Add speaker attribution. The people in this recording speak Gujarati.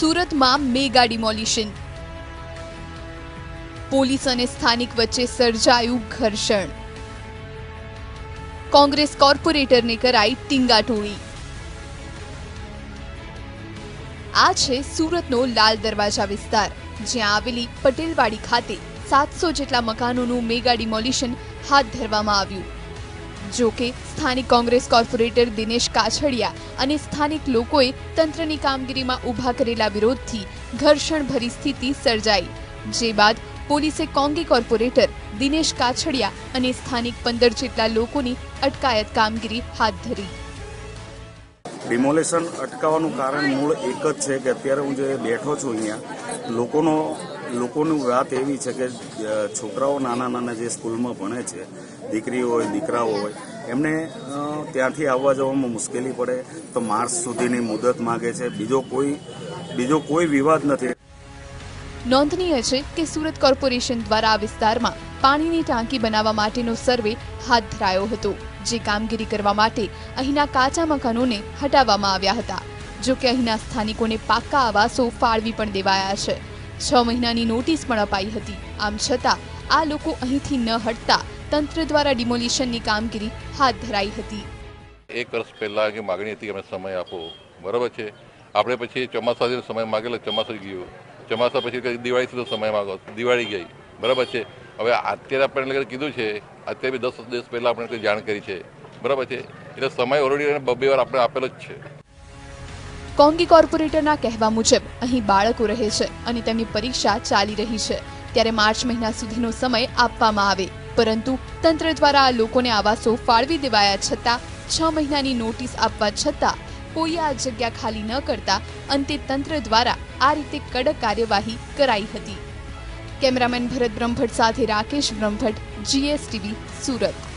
Speaker 1: સુરતમાં મેગા ડિમોલિશન. પોલીસ અને સ્થાનિક વચ્ચે સર્જાયું ઘર્ષણ. કોંગ્રેસ કોર્પોરેટરને કરાઈ ટીંગાટોળી. આ છે સુરતનો લાલ દરવાજા વિસ્તાર, જ્યાં આવેલી પટેલવાડી ખાતે સાતસો જેટલા મકાનોનું મેગા ડિમોલિશન હાથ ધરવામાં આવ્યું. જો કે સ્થાનિક કોંગ્રેસ કોર્પોરેટર દિનેશ કાછડિયા અને સ્થાનિક લોકોએ તંત્રની કામગીરીમાં ઊભા કરેલા વિરોધથી ઘર્ષણભરી સ્થિતિ સર્જાઈ. જે બાદ પોલીસે કોંગી કોર્પોરેટર દિનેશ કાછડિયા અને સ્થાનિક પંદર જેટલા લોકોની અટકાયત કામગીરી હાથ ધરી.
Speaker 2: ડિમોલેશન અટકાવવાનું કારણ મૂળ એક જ છે કે અત્યારે હું જે બેઠો છું અહીંયા, લોકોનો લોકોની વાત એવી છે કે છોકરાઓ નાના નાના જે સ્કૂલમાં ભણે છે, દીકરીઓ હોય, દીકરાઓ હોય, એમને ત્યાંથી આવવા જવામાં મુશ્કેલી પડે, તો માર્ચ સુધીની મુદત માગે છે. બીજો કોઈ બીજો કોઈ વિવાદ નથી.
Speaker 1: નોંધનીય છે કે સુરત કોર્પોરેશન દ્વારા આ વિસ્તારમાં પાણીની ટાંકી બનાવવા માટેનો સર્વે હાથ ધરાયો હતો, જે કામગીરી કરવા માટે અહીંના કાચા મકાનોને હટાવવામાં આવ્યા હતા. જો કે અહીંના સ્થાનિકોને પાક્કા આવાસો ફાળવી પણ દેવાયા છે. છ મહિનાની નોટિસ પણ અપાઈ હતી. આમ છતાં, આ લોકો અહીંથી ન હટતા તંત્ર દ્વારા ડિમોલિશનની કામગીરી હાથ ધરાઈ હતી.
Speaker 3: એક વર્ષ પહેલાં કે માગણી હતી કે અમને સમય આપો, બરાબર છે? આપણે પછી ચોમાસાથી સમય માગેલો, ચોમાસું ગયું. ચોમાસા પછી દિવાળી સુધી સમય માગો, દિવાળી ગઈ, બરાબર છે? હવે અત્યારે આપણે એટલે કીધું છે, અત્યારે બી દસ દિવસ પહેલાં આપણે જાણ કરી છે, બરાબર છે? એટલે સમય ઓલરેડી બબ્બે વાર આપણે આપેલો જ છે.
Speaker 1: કોંગી કોર્પોરેટરના કહેવા મુજબ, અહીં બાળકો રહે છે અને તેમની પરીક્ષા ચાલી રહી છે. ત્યારે માર્ચ મહિના સુધીનો સમય આપવામાં આવે. પરંતુ તંત્ર દ્વારા આ લોકોને આવાસો ફાળવી દેવાયા છતાં, છ મહિનાની નોટિસ આપવા છતાં કોઈએ આ જગ્યા ખાલી ન કરતા અંતે તંત્ર દ્વારા આ રીતે કડક કાર્યવાહી કરાઈ હતી. કેમેરામેન ભરત બ્રહ્મભટ્ટ સાથે રાકેશ બ્રહ્મભટ્ટ, જીએસટીવી, સુરત.